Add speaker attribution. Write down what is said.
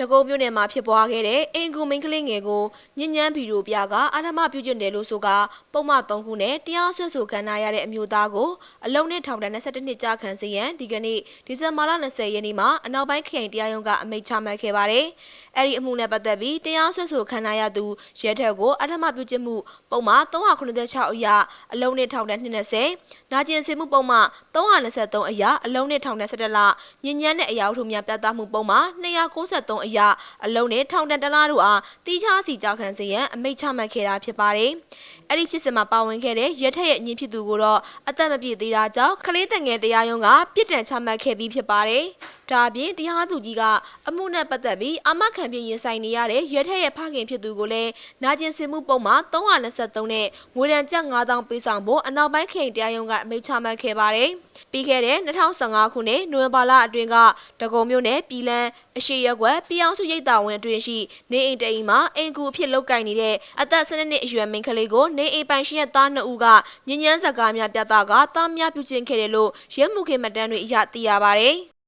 Speaker 1: တကုံမြို့နယ်မှာဖြစ်ပွားခဲ့တဲ့အင်ကူမင်းကလေးငယ်ကိုညဉ့်ညမ်းဗီဒီယိုပြကအာဏာမပြုကျင့်တယ်လို့ဆိုကပုံမှန်3ခုနဲ့တရားစွဲဆိုခံရတဲ့အမျိုးသားကိုအလုံးနဲ့ထောင်ဒဏ်22နှစ်ကြာခံစေရန်ဒီကနေ့ဒီဇင်ဘာလ20ရက်နေ့မှာအနောက်ပိုင်းခရိုင်တရားရုံးကအမိန့်ချမှတ်ခဲ့ပါတယ်။အဲ့ဒီအမှုနဲ့ပတ်သက်ပြီးတရားစွဲဆိုခံရသူရဲထက်ကိုအာဏာမပြုကျင့်မှုပုံမှန်396အရအလုံးနဲ့ထောင်ဒဏ်20နာကျင်စေမှုပုံမှန်323အရအလုံးနဲ့ထောင်ဒဏ်17လညဉ့်ညမ်းတဲ့အရာဝတ္ထုများပြသမှုပုံမှန်293အရအလုံးနဲ့ထောင်ဒဏ်တစ်လတို့အားတီးခြားစီကြောက်ခံစေရန်အမိန့်ချမှတ်ခဲ့တာဖြစ်ပါတယ်။အဲ့ဒီဖြစ်စဉ်မှာပါဝင်ခဲ့တဲ့ရဲထက်ရဲ့အငင်းဖြစ်သူကိုတော့အသက်မပြည့်သေးတာကြောင့်ကလေးတငယ်တရားရုံးကပြစ်ဒဏ်ချမှတ်ခဲ့ပြီးဖြစ်ပါတယ်။ဒါအပြင်တရားသူကြီးကအမှုနဲ့ပတ်သက်ပြီးအမခံပြင်းရင်ဆိုင်နေရတဲ့ရဲထက်ရဲ့ဖခင်ဖြစ်သူကိုလည်းနာကျင်စင်မှုပုံမှာ323နဲ့ငွေဒဏ်ကျပ်9000ပေးဆောင်ဖို့အနောက်ပိုင်းခရိုင်တရားရုံးကအမိန့်ချမှတ်ခဲ့ပါတယ်။ ပြီးခဲ့တဲ့2015ခုနှစ်နိုဝင်ဘာလအတွင်းကတကုံမြို့နယ်ပြည်လန်းအရှိရက်ကွက်ပြည်အောင်စုရိပ်တာဝန်အတွင်းရှိနေအိမ်တအိမ်မှာအင်ကူအဖြစ်လောက်ကင်နေတဲ့အသက်12နှစ်အရွယ်မိန်းကလေးကိုနေအိမ်ပိုင်ရှင်ရဲ့သားနှစ်ဦးကညဉ့်ညမ်းစကားများပြသကသားများပြုကျင့်ခဲ့တယ်လို့ရဲမှုခင်မတန်းတွေအရသိရပါတယ်။